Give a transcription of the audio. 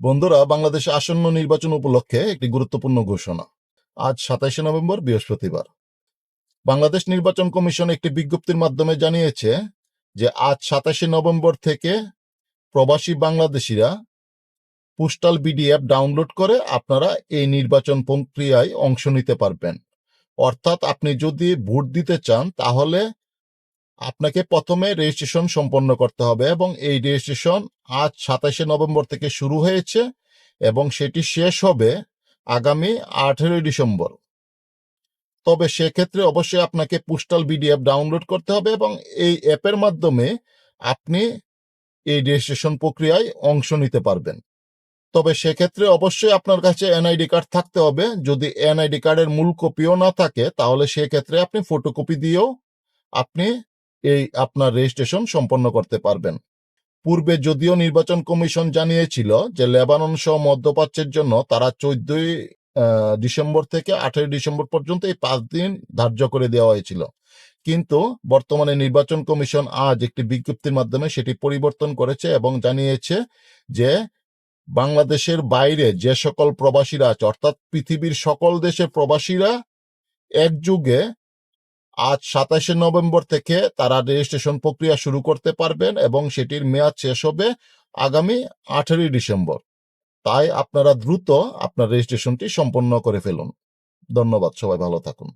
বন্ধুরা, বাংলাদেশে আসন্ন নির্বাচন উপলক্ষে একটি গুরুত্বপূর্ণ ঘোষণা। আজ সাতাইশে নভেম্বর, বৃহস্পতিবার। বাংলাদেশ নির্বাচন কমিশন একটি বিজ্ঞপ্তির মাধ্যমে জানিয়েছে যে, আজ সাতাশে নভেম্বর থেকে প্রবাসী বাংলাদেশিরা পোস্টাল বিডি অ্যাপ ডাউনলোড করে আপনারা এই নির্বাচন প্রক্রিয়ায় অংশ নিতে পারবেন। অর্থাৎ আপনি যদি ভোট দিতে চান, তাহলে আপনাকে প্রথমে রেজিস্ট্রেশন সম্পন্ন করতে হবে এবং এই রেজিস্ট্রেশন আজ সাতাশে নভেম্বর থেকে শুরু হয়েছে এবং সেটি শেষ হবে আগামী আঠেরোই ডিসেম্বর। তবে সেক্ষেত্রে অবশ্যই আপনাকে পোস্টাল বিডিএফ ডাউনলোড করতে হবে এবং এই অ্যাপের মাধ্যমে আপনি এই রেজিস্ট্রেশন প্রক্রিয়ায় অংশ নিতে পারবেন। তবে সেক্ষেত্রে অবশ্যই আপনার কাছে এনআইডি কার্ড থাকতে হবে। যদি এনআইডি কার্ডের মূল কপিও না থাকে, তাহলে সেক্ষেত্রে আপনি ফটোকপি দিয়েও আপনি এই আপনার রেজিস্ট্রেশন সম্পন্ন করতে পারবেন। পূর্বে যদিও নির্বাচন কমিশন জানিয়েছিল যে লেবানন সহ মধ্যপ্রাচ্যের জন্য তারা চোদ্দই ডিসেম্বর থেকে আঠেরোই ডিসেম্বর পর্যন্ত এই পাঁচ দিন ধার্য করে দেওয়া হয়েছিল। কিন্তু বর্তমানে নির্বাচন কমিশন আজ একটি বিজ্ঞপ্তির মাধ্যমে সেটি পরিবর্তন করেছে এবং জানিয়েছে যে বাংলাদেশের বাইরে যে সকল প্রবাসীরা আছে, অর্থাৎ পৃথিবীর সকল দেশের প্রবাসীরা একযুগে আজ সাতাশে নভেম্বর থেকে তারা রেজিস্ট্রেশন প্রক্রিয়া শুরু করতে পারবেন এবং সেটির মেয়াদ শেষ হবে আগামী আঠেরোই ডিসেম্বর। তাই আপনারা দ্রুত আপনার রেজিস্ট্রেশনটি সম্পন্ন করে ফেলুন। ধন্যবাদ, সবাই ভালো থাকুন।